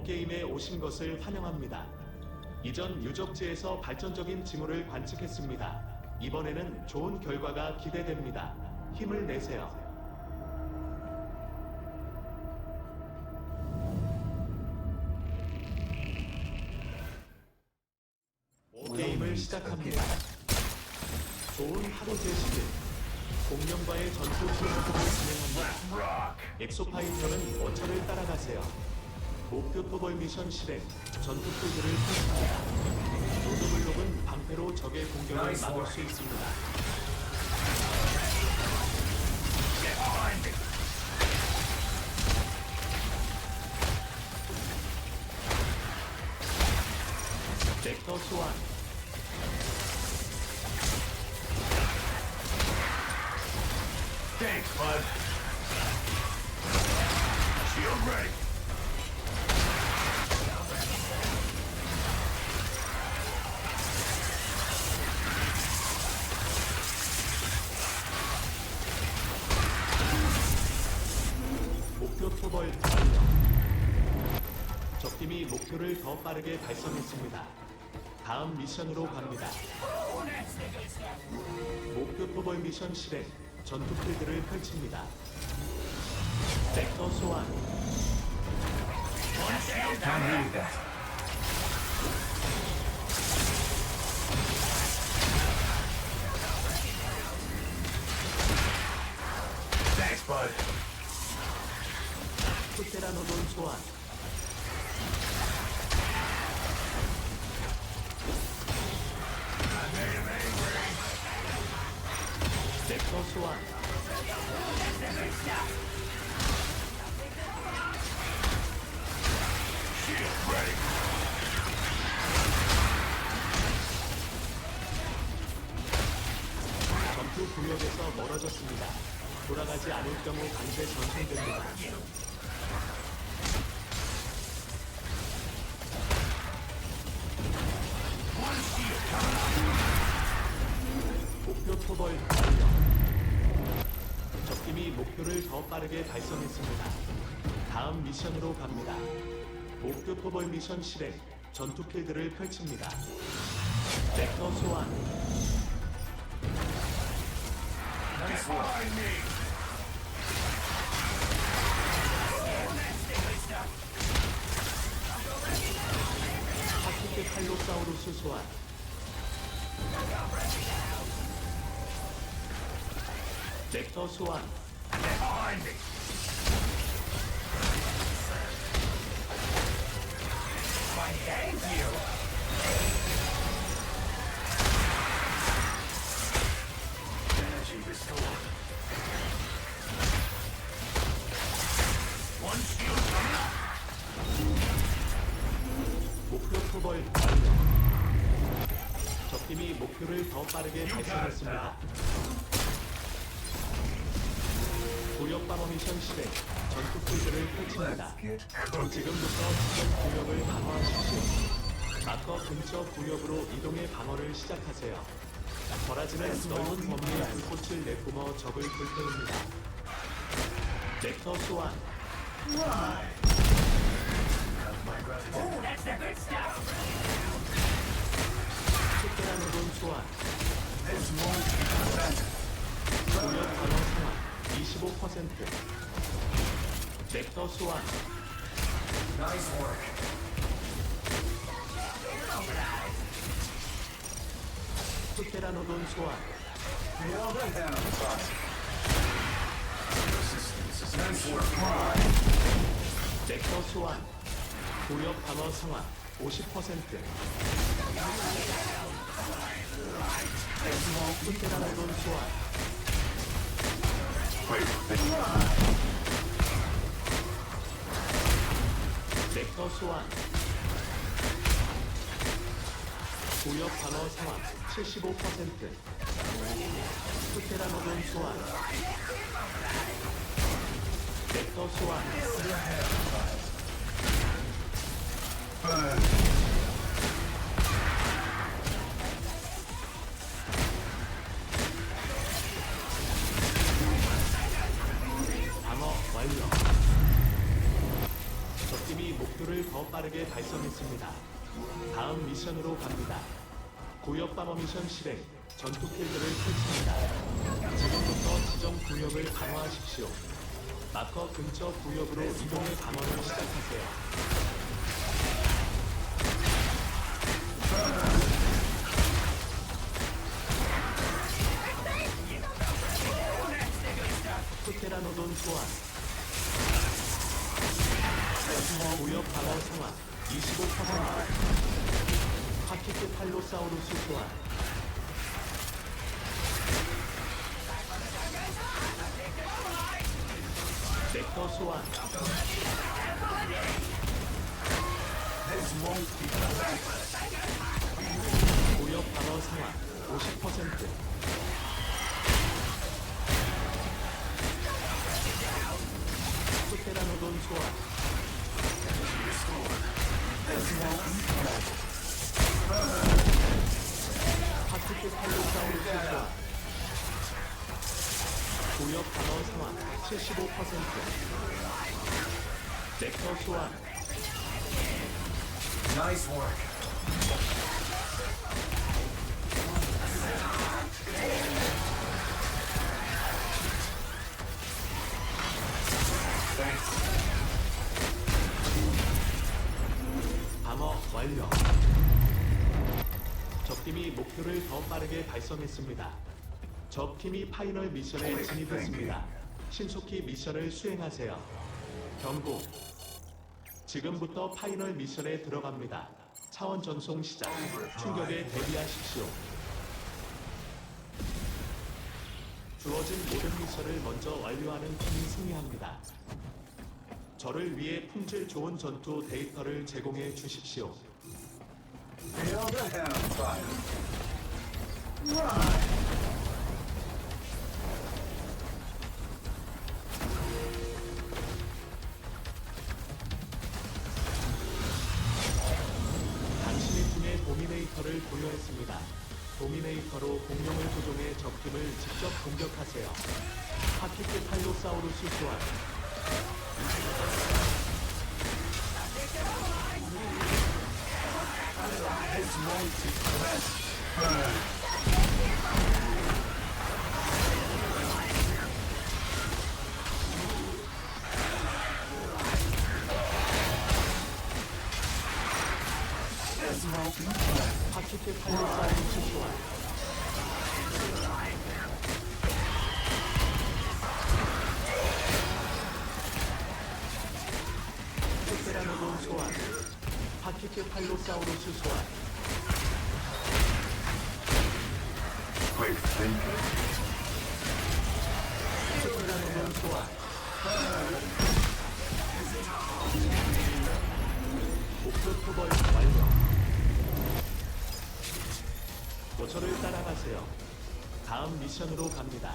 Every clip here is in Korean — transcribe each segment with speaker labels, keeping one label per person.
Speaker 1: 워게임에 오신 것을 환영합니다. 이전 유적지에서 발전적인 징후를 관측했습니다. 이번에는 좋은 결과가 기대됩니다. 힘을 내세요. 공격을 막을 수 있습니다. 벡터 달성했습니다. 다음 미션으로 갑니다. 목표 토벌 미션 실행, 전투 필드를 펼칩니다. 벡터 소환.
Speaker 2: Thanks, bud.
Speaker 1: 프테라노돈 소환, 목표를 더 빠르게 달성했습니다. 다음 미션으로 갑니다. 목표 토벌 미션 실행, 전투 필드를 펼칩니다. 벡터 소환. 파티케 팔로사우루스 소환, 벡터 소환, 목표 토벌 완료. 적팀이 목표를 더 빠르게 달성했습니다. 구역 방어 미션 실행, 전투 필드를 펼칩니다. 지금부터 주변 구역을 방어하십시오. 마커 근처 구역으로 이동해 방어를 시작하세요. 버라지는 넓은 범위의 불꽃을 내뿜어 적을 불태웁니다. 벡터 소환, 스테라노돈 소환, 구역 방어 상황 25%, 벡터 소환,
Speaker 2: Nice work.
Speaker 1: 스테라노돈 소환. 벡터 소환, 구역 방어 상황 50%, 스테라노돈 소환, 벡터 소환, 구역 방어 상황 75%, 스테라노돈 소환, 벡터 소환, 목표를 더 빠르게 달성했습니다. 다음 미션으로 갑니다. 구역 방어 미션 실행. 전투 필드를 펼칩니다. 지금부터 지정 구역을 강화하십시오. 마커 근처 구역으로 이동의 방어를 시작하세요. 프테라노돈 소환. 구역 방어 상황 25%. 파키트 팔로사우루스 소환. 넥터 소환. 구역 방어 상황 50%. 프테라노돈 소환. 구역 방어 상황 75%. 넥터 소환.
Speaker 2: Nice work.
Speaker 1: 달성했습니다. 적 팀이 파이널 미션에 진입했습니다. 신속히 미션을 수행하세요. 경고. 지금부터 파이널 미션에 들어갑니다. 차원 전송 시작. 충격에 대비하십시오. 주어진 모든 미션을 먼저 완료하는 팀이 승리합니다. 저를 위해 품질 좋은 전투 데이터를 제공해 주십시오. 당신의 팀에 도미네이터를 보유했습니다. 도미네이터로 공룡을 조종해 적팀을 직접 공격하세요. 파키트 팔로사우루스 소환. 파키 트 팔로사우루스 소환. 파키트 팔로사우루스 소환. 테라노돈 소환. 저를 따라가세요. 다음 미션으로 갑니다.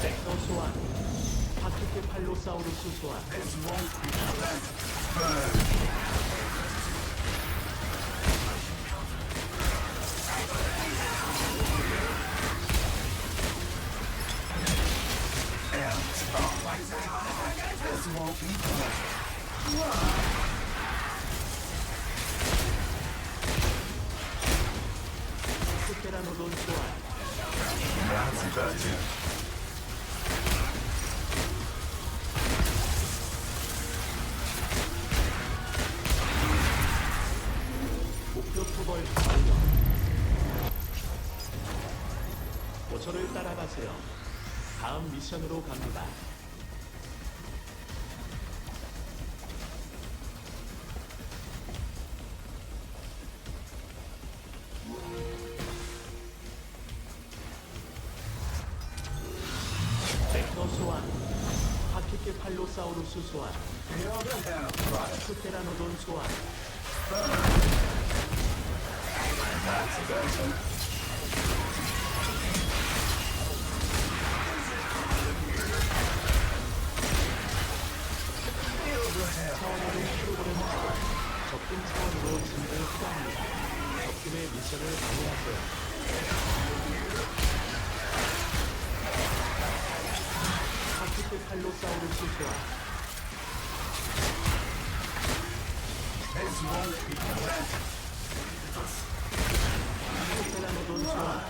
Speaker 1: 벡터 소환. 파키트 팔로사우루스 소환. 테라노돈 목표 토벌 완료. 저를 따라가세요. 다음 미션으로 갑니다. 팔로사우루스 소환. 스테라노돈 소환.
Speaker 2: That's a bad news.
Speaker 1: 차원으로 프로그램 진을 수합니다. 적팀의 미션을 방해하세요. 테라노돈 소환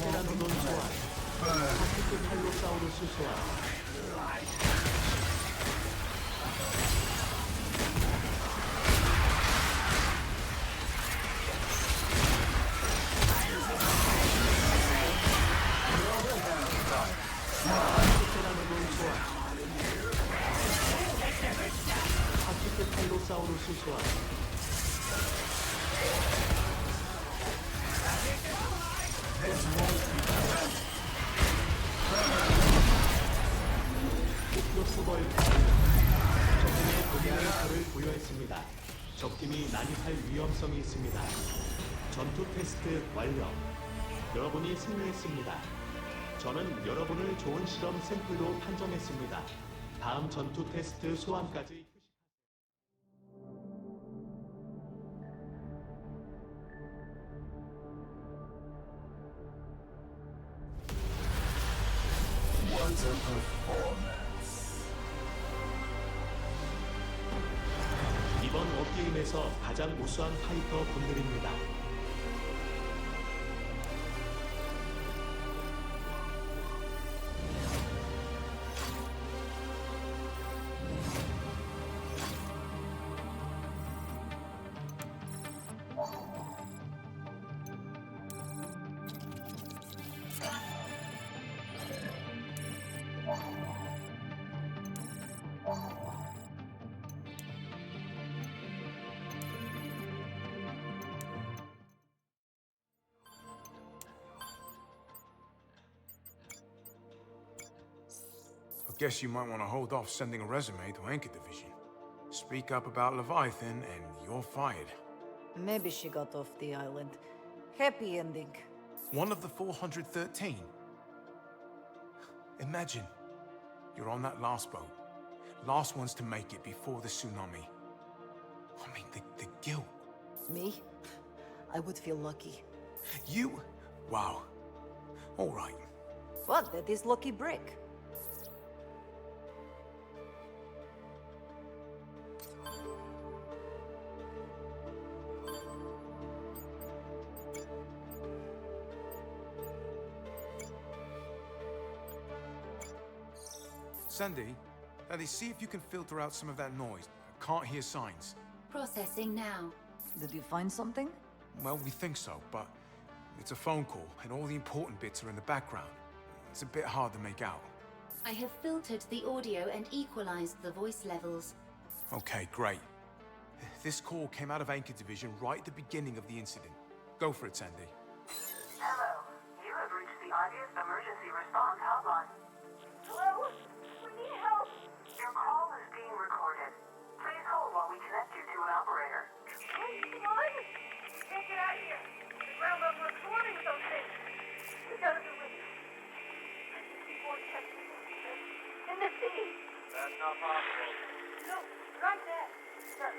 Speaker 1: 테라노돈 소환 파티크팔로사우루스 소환 테스트 완료. 여러분이 승리했습니다. 저는 여러분을 좋은 실험 샘플로 판정했습니다. 다음 전투 테스트 소환까지
Speaker 3: guess you might want to hold off sending a resume to Anchor Division. Speak up about Leviathan, and you're fired.
Speaker 4: Maybe she got off the island. Happy ending.
Speaker 3: One of the 413. Imagine you're on that last boat, last ones to make it before the tsunami. I mean, the, the guilt.
Speaker 4: Me? I would feel lucky.
Speaker 3: You. Wow. All right.
Speaker 4: What? That is lucky break.
Speaker 3: Sandy, Daddy, see if you can filter out some of that noise. I can't hear signs.
Speaker 5: Processing now.
Speaker 4: Did you find something?
Speaker 3: Well, we think so, but it's a phone call, and all the important bits are in the background. It's a bit hard to make out.
Speaker 5: I have filtered the audio and equalized the voice levels.
Speaker 3: Okay, great. This call came out of Anchor Division right at the beginning of the incident. Go for it, Sandy.
Speaker 6: The sea.
Speaker 7: That's not possible.
Speaker 6: No, right there. Sir,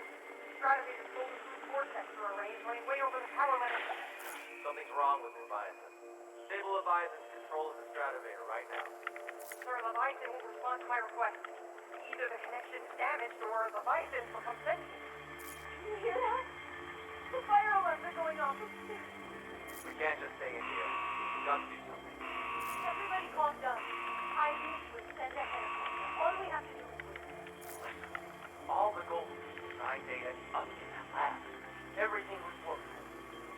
Speaker 6: Stratometer pulled through vortex through a range running way over the power line.
Speaker 7: Something's wrong with Leviathan. Stable Leviathan's control of the Stratovator right now.
Speaker 6: Sir, Leviathan will respond to my request. Either the connection's damaged or Leviathan becomes sentient. Can you hear that? The fire alarms are going off.
Speaker 7: We can't just stay in here. We've got to do something.
Speaker 6: Everybody calm down. I need all we have to do
Speaker 7: All the gold I made it up in that lab. Everything was worked for.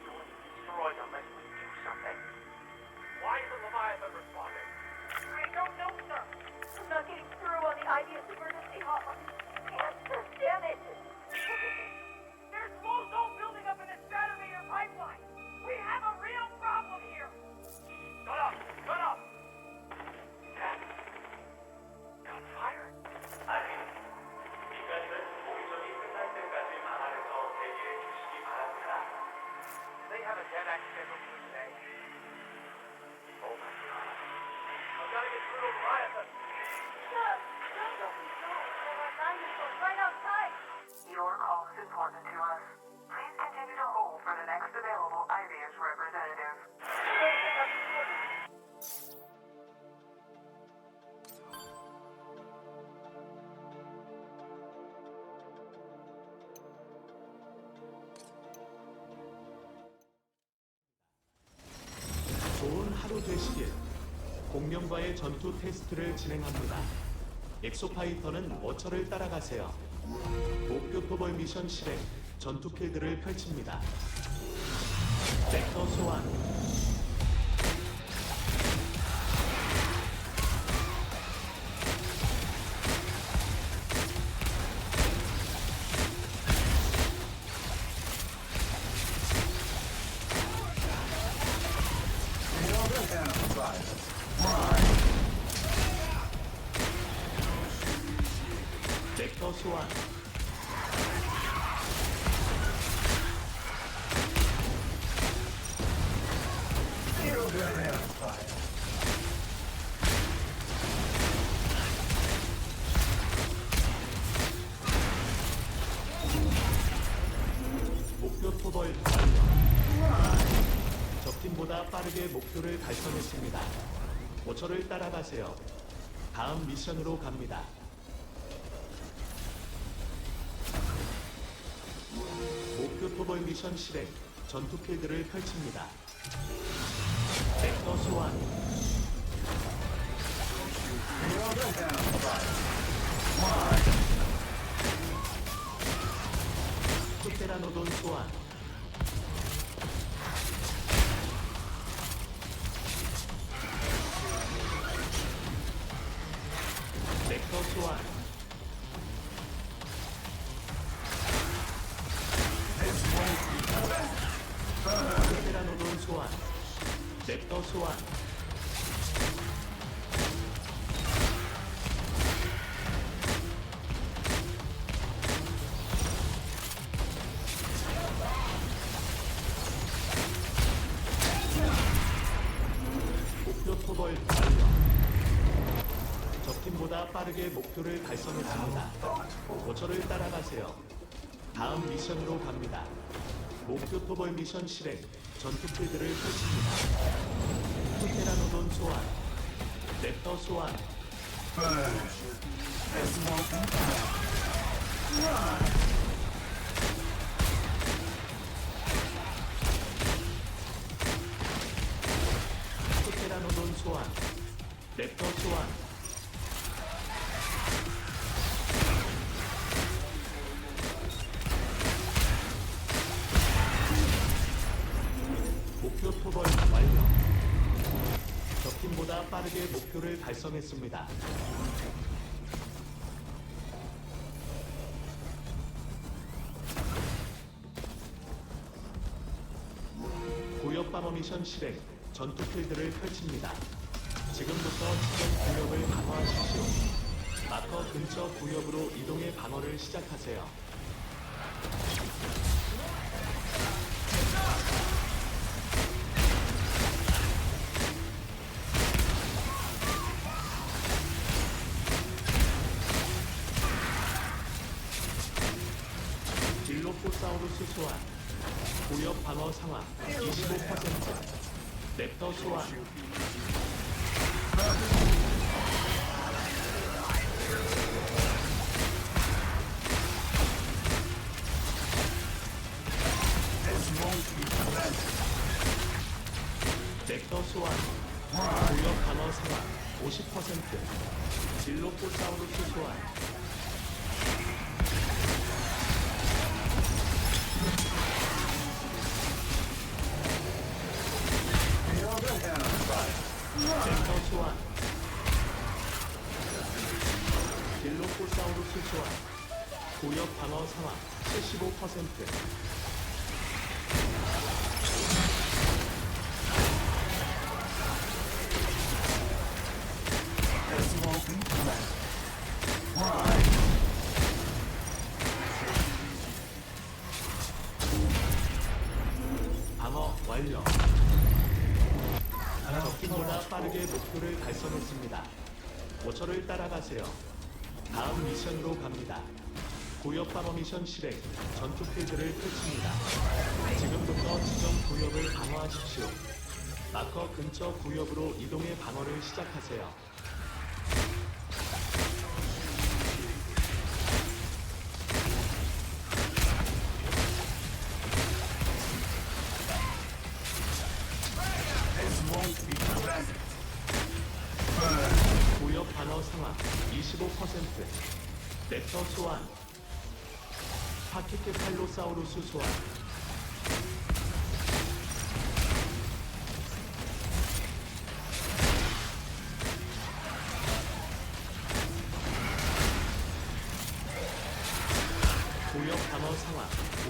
Speaker 7: So it's destroyed unless we do something. Why is the Leviathan responding?
Speaker 6: I don't know, sir. I'm not getting through on the ideas.
Speaker 1: 악령과의 전투 테스트를 진행합니다. 엑소파이터는 워처를 따라가세요. 목표 토벌 미션 실행, 전투 필드를 펼칩니다. 벡터 소환, 따라가세요. 다음 미션으로 갑니다. 목표 토벌 미션 실행, 전투 필드를 펼칩니다. 벡터 소환. 프테라노돈 소환. 빠르게 목표를 달성했습니다. 모처를 따라가세요. 다음 미션으로 갑니다. 목표 토벌 미션 실행, 전투 필드를 펼칩니다. 프테라노돈 소환, 랩터 소환, 프테라노돈 소환, 랩터 소환, 목표를 달성했습니다. 구역 방어 미션 실행, 전투 필드를 펼칩니다. 지금부터 지정 구역을 강화하십시오. 마커 근처 구역으로 이동해 방어를 시작하세요. 넥터 소환 구역 방어 상황 50% 딜로포사우루스 소환. 넥터 소환 딜로포사우루스 소환 구역 방어 상황 75% 달성했습니다. 모처를 따라가세요. 다음 미션으로 갑니다. 구역 방어 미션 실행, 전투 필드를 펼칩니다. 지금부터 지정 구역을 방어하십시오. 마커 근처 구역으로 이동해 방어를 시작하세요.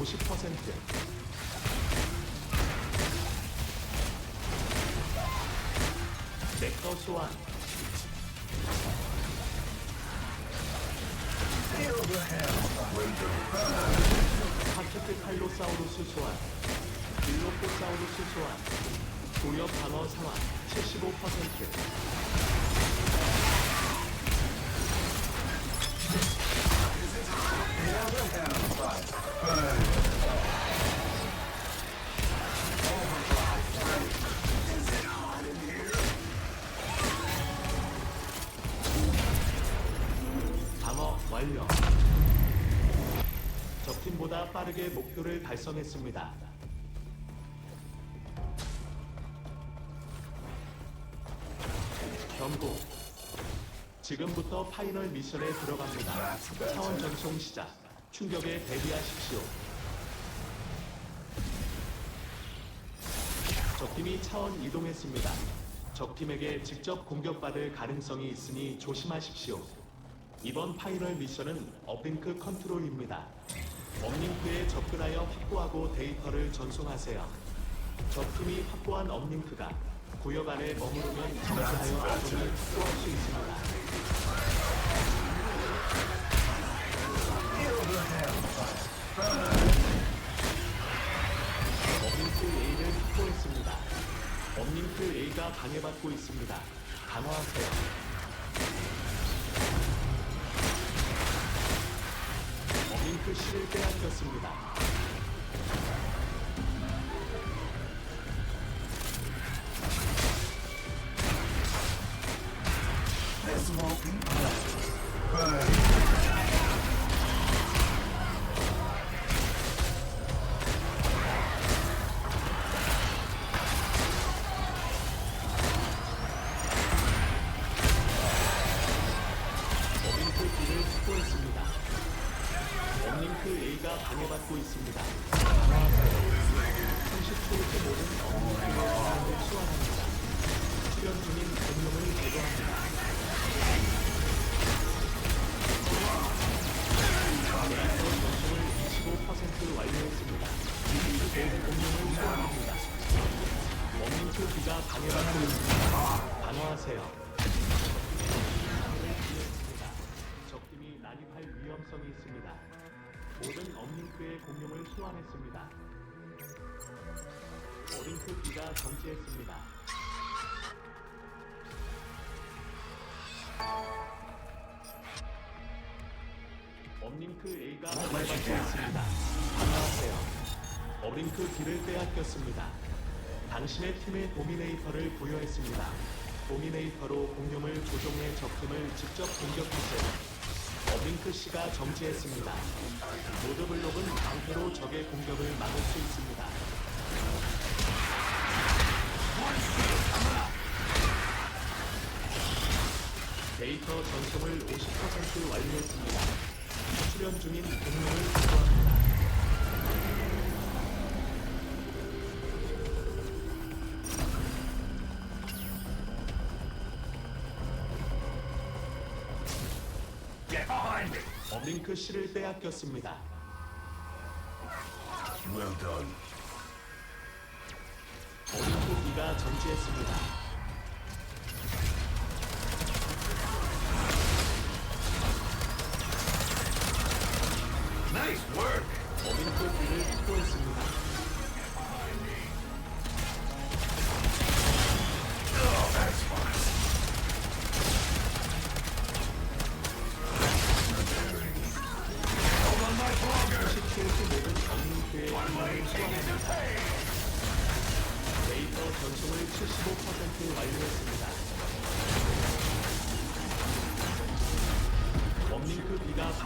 Speaker 1: 50% 넥터 소환 파케트 칼로사우루스 소환. 딜로포사우루스 소환. 고역 방어 상황 75% 방어 완료. 적팀보다 빠르게 목표를 달성했습니다. 경고. 지금부터 파이널 미션에 들어갑니다. 차원 전송 시작. 충격에 대비하십시오. 적팀이 차원 이동했습니다. 적팀에게 직접 공격받을 가능성이 있으니 조심하십시오. 이번 파이널 미션은 업링크 컨트롤입니다. 업링크에 접근하여 확보하고 데이터를 전송하세요. 적팀이 확보한 업링크가 구역 안에 머무르면 정지하여 아군을 확보할 수 있습니다. 업링크 A를 확보했습니다. 업링크 A가 방해받고 있습니다. 강화하세요. 어밍크 씨를 빼앗겼습니다. 모든 업링크의 공룡을 소환했습니다. 어링크 B가 정지했습니다. 업링크 A가 공격받고 있습니다. 반가하세요. 어링크 B를 빼앗겼습니다. 당신의 팀에 도미네이터를 부여했습니다. 도미네이터로 공룡을 조종해 적팀을 직접 공격하세요. 어빙크 씨가 정지했습니다. 모드 블록은 방패로 적의 공격을 막을 수 있습니다. 데이터 전송을 50% 완료했습니다. 출연 중인 공룡을 제거합니다. 어빙크 씨를 빼앗겼습니다.
Speaker 2: Well done.
Speaker 1: 어빙크 B가 정지했습니다.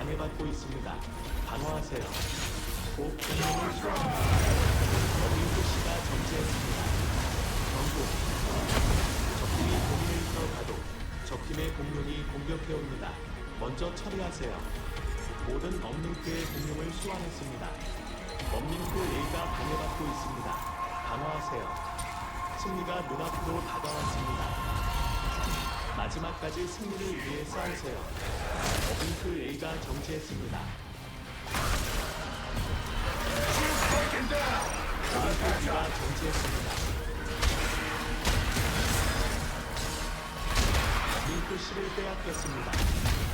Speaker 1: 방해받고 있습니다. 방어하세요. 소환합니다. 원링크 C가 정지했습니다. 경고. 적팀이 도미네이터 가도 적팀의 공룡이 공격해옵니다. 먼저 처리하세요. 모든 업링크의 공룡을 소환했습니다. 업링크 A가 방해받고 있습니다. 강화하세요. 승리가 눈앞으로 다가왔습니다. 마지막까지 승리를 위해 싸우세요. 업링크 A가 정지했습니다. 업링크 B가 정지했습니다. 링크 C를 빼앗겼습니다.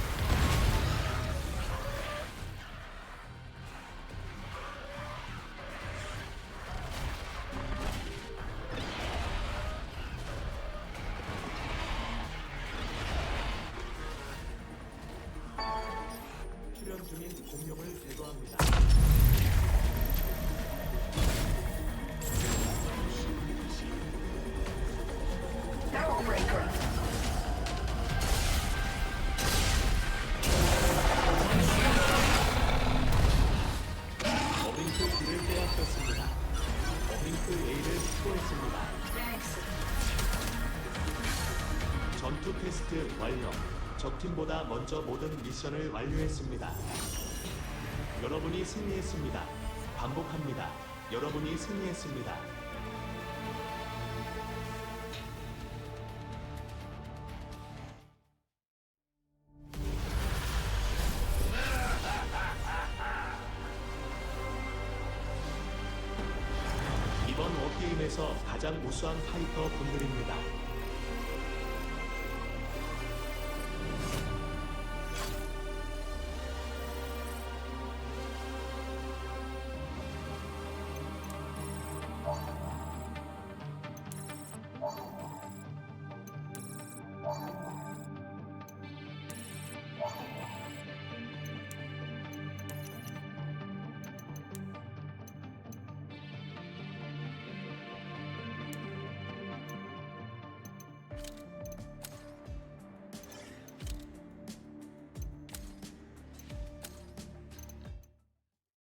Speaker 1: 중인 공룡을 제거합니다. 전투 테스트 완료. 적팀보다 먼저 모든 미션을 완료했습니다. 여러분이 승리했습니다. 반복합니다. 여러분이 승리했습니다. 이번 워게임에서 가장 우수한 파이터 분들입니다.